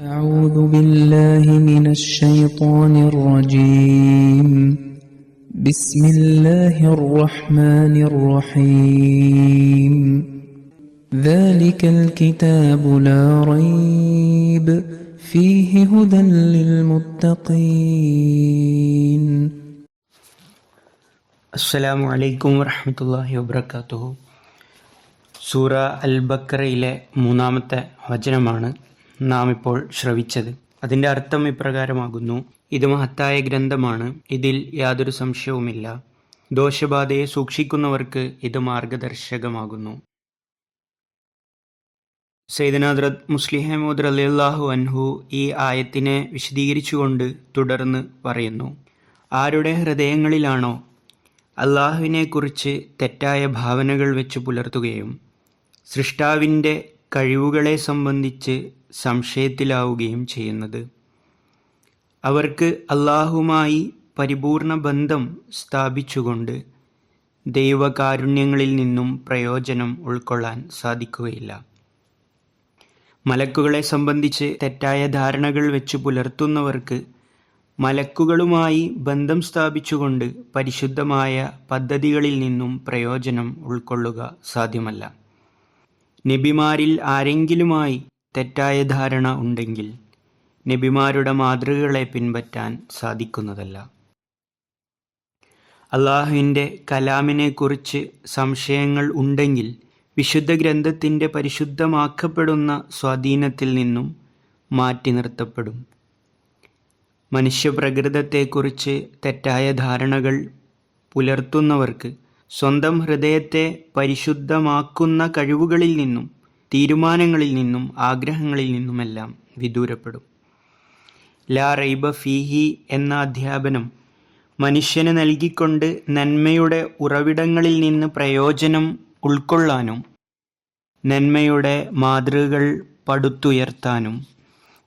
أعوذ بالله من الشيطان الرجيم بسم الله الرحمن الرحيم ذلك الكتاب لا ريب فيه هدى للمتقين അസ്സലാമു അലൈക്കും വറഹമത്തല്ലാഹി വബർക്കാത്തുഹു സൂറ അൽ ബക്കറയിലെ മൂന്നാമത്തെ വചനമാണ് നാം ഇപ്പോൾ ശ്രവിച്ചത്. അതിന്റെ അർത്ഥം ഇപ്രകാരമാകുന്നു. ഇത് മഹത്തായ ഗ്രന്ഥമാണ്. ഇതിൽ യാതൊരു സംശയവുമില്ല. ദോഷബാധയെ സൂക്ഷിക്കുന്നവർക്ക് ഇത് മാർഗദർശകമാകുന്നു. സൈദനാദ്രത് മുസ്ലിഹമോദ് അലിയല്ലാഹു അൻഹു ഈ ആയത്തിനെ വിശദീകരിച്ചുകൊണ്ട് തുടർന്ന് പറയുന്നു. ആരുടെ ഹൃദയങ്ങളിലാണോ അള്ളാഹുവിനെക്കുറിച്ച് തെറ്റായ ഭാവനകൾ വെച്ച് പുലർത്തുകയും സൃഷ്ടാവിന്റെ കഴിവുകളെ സംബന്ധിച്ച് സംശയത്തിലാവുകയും ചെയ്യുന്നത്. അവർക്ക് അള്ളാഹുമായി പരിപൂർണ ബന്ധം സ്ഥാപിച്ചുകൊണ്ട് ദൈവകാരുണ്യങ്ങളിൽ നിന്നും പ്രയോജനം ഉൾക്കൊള്ളാൻ സാധിക്കുകയില്ല. മലക്കുകളെ സംബന്ധിച്ച് തെറ്റായ ധാരണകൾ വെച്ച് പുലർത്തുന്നവർക്ക് മലക്കുകളുമായി ബന്ധം സ്ഥാപിച്ചുകൊണ്ട് പരിശുദ്ധമായ പദ്ധതികളിൽ നിന്നും പ്രയോജനം ഉൾക്കൊള്ളുക സാധ്യമല്ല. നബിമാരിൽ ആരെങ്കിലുമായി തെറ്റായ ധാരണ ഉണ്ടെങ്കിൽ നബിമാരുടെ മാതൃകകളെ പിൻപറ്റാൻ സാധിക്കുന്നതല്ല. അള്ളാഹുവിന്റെ കലാമിനെക്കുറിച്ച് സംശയങ്ങൾ ഉണ്ടെങ്കിൽ വിശുദ്ധ ഗ്രന്ഥത്തിന്റെ പരിശുദ്ധമാക്കപ്പെടുന്ന സ്വാധീനത്തിൽ നിന്നും മാറ്റി നിർത്തപ്പെടും. മനുഷ്യപ്രകൃതത്തെക്കുറിച്ച് തെറ്റായ ധാരണകൾ പുലർത്തുന്നവർക്ക് സ്വന്തം ഹൃദയത്തെ പരിശുദ്ധമാക്കുന്ന കഴിവുകളിൽ നിന്നും തീരുമാനങ്ങളിൽ നിന്നും ആഗ്രഹങ്ങളിൽ നിന്നുമെല്ലാം വിദൂരപ്പെടും. ലാ റൈബ ഫീഹി എന്ന അധ്യാപനം മനുഷ്യന് നൽകിക്കൊണ്ട് നന്മയുടെ ഉറവിടങ്ങളിൽ നിന്ന് പ്രയോജനം ഉൾക്കൊള്ളാനും നന്മയുടെ മാതൃകകൾ പടുത്തുയർത്താനും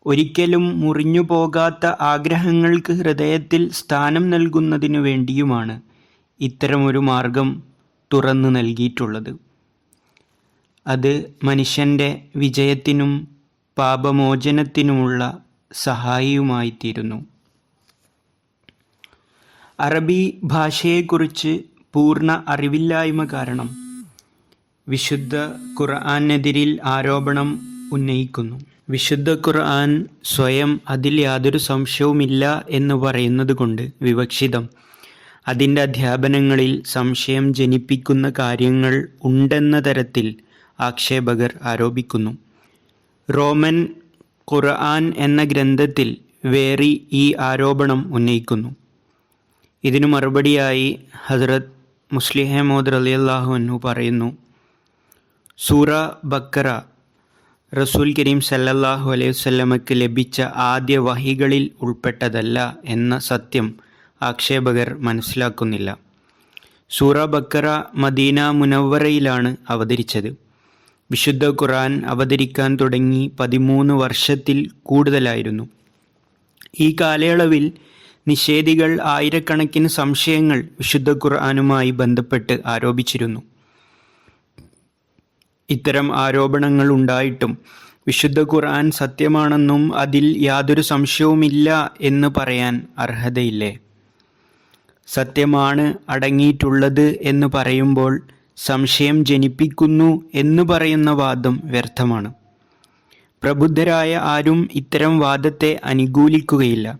ഒരിക്കലും മുറിഞ്ഞു പോകാത്ത ആഗ്രഹങ്ങൾക്ക് ഹൃദയത്തിൽ സ്ഥാനം നൽകുന്നതിനു വേണ്ടിയുമാണ് ഇത്തരമൊരു മാർഗം തുറന്നു നൽകിയിട്ടുള്ളത്. അത് മനുഷ്യന്റെ വിജയത്തിനും പാപമോചനത്തിനുമുള്ള സഹായിയുമായിത്തീരുന്നു. അറബി ഭാഷയെക്കുറിച്ച് പൂർണ അറിവില്ലായ്മ കാരണം വിശുദ്ധ ഖുർആാനെതിരിൽ ആരോപണം ഉന്നയിക്കുന്നു. വിശുദ്ധ ഖുർആൻ സ്വയം അതിൽ യാതൊരു സംശയവുമില്ല എന്ന് പറയുന്നത് കൊണ്ട് വിവക്ഷിതം. അതിന്റെ അധ്യാപനങ്ങളിൽ സംശയം ജനിപ്പിക്കുന്ന കാര്യങ്ങൾ ഉണ്ടെന്ന തരത്തിൽ ആക്ഷേപകർ ആരോപിക്കുന്നു. റോമൻ ഖുർആൻ എന്ന ഗ്രന്ഥത്തിൽ വേറി ഈ ആരോപണം ഉന്നയിക്കുന്നു. ഇതിനു മറുപടിയായി ഹസ്രത് മുസ്ലിഹമോദ് റലിയല്ലാഹു അൻഹു പറയുന്നു സൂറ ബക്കറ റസൂൽ കരീം സല്ലല്ലാഹു അലൈഹി വല്ലമക്ക് ലഭിച്ച ആദ്യ വഹികളിൽ ഉൾപ്പെട്ടതല്ല എന്ന സത്യം ആക്ഷേപകർ മനസ്സിലാക്കുന്നില്ല. സൂറ ബക്കറ മദീന മുനവറയിലാണ് അവതരിച്ചത്. വിശുദ്ധ ഖുറാൻ അവതരിക്കാൻ തുടങ്ങി പതിമൂന്ന് വർഷത്തിൽ കൂടുതലായിരുന്നു. ഈ കാലയളവിൽ നിഷേധികൾ ആയിരക്കണക്കിന് സംശയങ്ങൾ വിശുദ്ധ ഖുർആാനുമായി ബന്ധപ്പെട്ട് ആരോപിച്ചിരുന്നു. ഇത്തരം ആരോപണങ്ങൾ ഉണ്ടായിട്ടും വിശുദ്ധ ഖുർആൻ സത്യമാണെന്നും അതിൽ യാതൊരു സംശയവുമില്ല എന്ന് പറയാൻ അർഹതയില്ലേ? സത്യമാണ് അടങ്ങിയിട്ടുള്ളത് എന്ന് പറയുമ്പോൾ സംശയം ജനിപ്പിക്കുന്നു എന്ന് പറയുന്ന വാദം വ്യർത്ഥമാണ്. പ്രബുദ്ധരായ ആരും ഇത്തരം വാദത്തെ അനുകൂലിക്കുകയില്ല.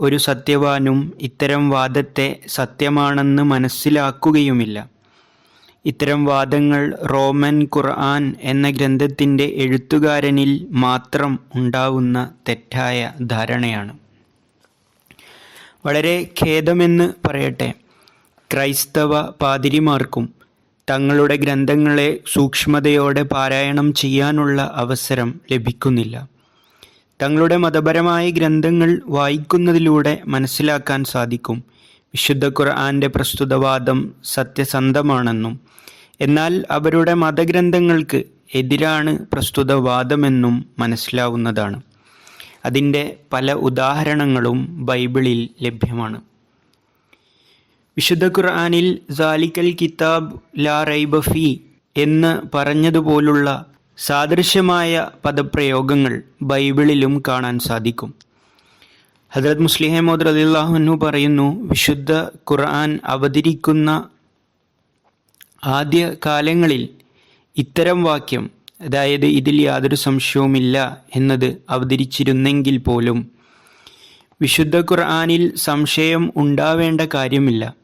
ഒരു സത്യവാനും ഇത്തരം വാദത്തെ സത്യമാണെന്ന് മനസ്സിലാക്കുകയുമില്ല. ഇത്തരം വാദങ്ങൾ റോമൻ ഖുർആൻ എന്ന ഗ്രന്ഥത്തിന്റെ എഴുത്തുകാരനിൽ മാത്രം ഉണ്ടാവുന്ന തെറ്റായ ധാരണയാണ്. വളരെ ഖേദമെന്ന് പറയട്ടെ. ക്രൈസ്തവ പാതിരിമാർക്കും തങ്ങളുടെ ഗ്രന്ഥങ്ങളെ സൂക്ഷ്മതയോടെ പാരായണം ചെയ്യാനുള്ള അവസരം ലഭിക്കുന്നില്ല. തങ്ങളുടെ മതപരമായ ഗ്രന്ഥങ്ങൾ വായിക്കുന്നതിലൂടെ മനസ്സിലാക്കാൻ സാധിക്കും. വിശുദ്ധ ഖുർആാന്റെ പ്രസ്തുതവാദം സത്യസന്ധമാണെന്നും എന്നാൽ അവരുടെ മതഗ്രന്ഥങ്ങൾക്ക് എതിരാണ് പ്രസ്തുത വാദമെന്നും മനസ്സിലാവുന്നതാണ്. അതിന്റെ പല ഉദാഹരണങ്ങളും ബൈബിളിൽ ലഭ്യമാണ്. വിശുദ്ധ ഖുർആാനിൽ സാലിക്കൽ കിതാബ് ലാ റൈബഫി എന്ന് പറഞ്ഞതുപോലുള്ള സാദൃശ്യമായ പദപ്രയോഗങ്ങൾ ബൈബിളിലും കാണാൻ സാധിക്കും. ഹജ്രത് മുസ്ലിഹമോദ് റലിള്ളാഹുനു പറയുന്നു വിശുദ്ധ ഖുർആൻ അവതരിക്കുന്ന ആദ്യ കാലങ്ങളിൽ ഇത്തരം വാക്യം അതായത് ഇതിൽ യാതൊരു സംശയവുമില്ല എന്നത് അവതരിച്ചിരുന്നെങ്കിൽ പോലും. വിശുദ്ധ ഖുർആാനിൽ സംശയം ഉണ്ടാവേണ്ട കാര്യമില്ല.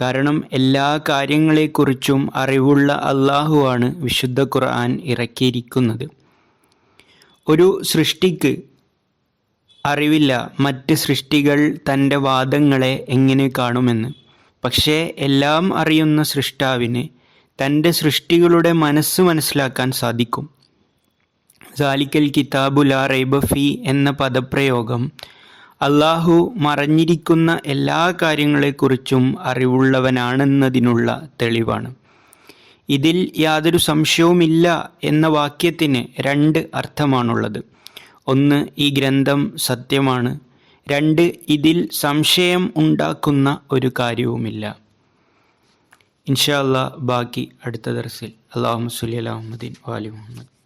കാരണം എല്ലാ കാര്യങ്ങളെക്കുറിച്ചും അറിവുള്ള അള്ളാഹുവാണ് വിശുദ്ധ ഖുർആൻ ഇറക്കിയിരിക്കുന്നത്. ഒരു സൃഷ്ടിക്ക് അറിവില്ല മറ്റ് സൃഷ്ടികൾ തന്റെ വാദങ്ങളെ എങ്ങനെ കാണുമെന്ന്. പക്ഷേ എല്ലാം അറിയുന്ന സൃഷ്ടാവിന് തന്റെ സൃഷ്ടികളുടെ മനസ്സ് മനസ്സിലാക്കാൻ സാധിക്കും. സാലിക്കൽ കിതാബുല റൈബഫി എന്ന പദപ്രയോഗം അള്ളാഹു മറഞ്ഞിരിക്കുന്ന എല്ലാ കാര്യങ്ങളെക്കുറിച്ചും അറിവുള്ളവനാണെന്നതിനുള്ള തെളിവാണ്. ഇതിൽ യാതൊരു സംശയവുമില്ല എന്ന വാക്യത്തിന് രണ്ട് അർത്ഥമാണുള്ളത്. ഒന്ന് ഈ ഗ്രന്ഥം സത്യമാണ്. രണ്ട് ഇതിൽ സംശയം ഉണ്ടാക്കുന്ന ഒരു കാര്യവുമില്ല. ഇൻഷാ അള്ളാഹ് ബാക്കി അടുത്ത ദർസിൽ. അള്ളാഹു സുലി അലഹമ്മദീൻ വാലി മുഹമ്മദ്.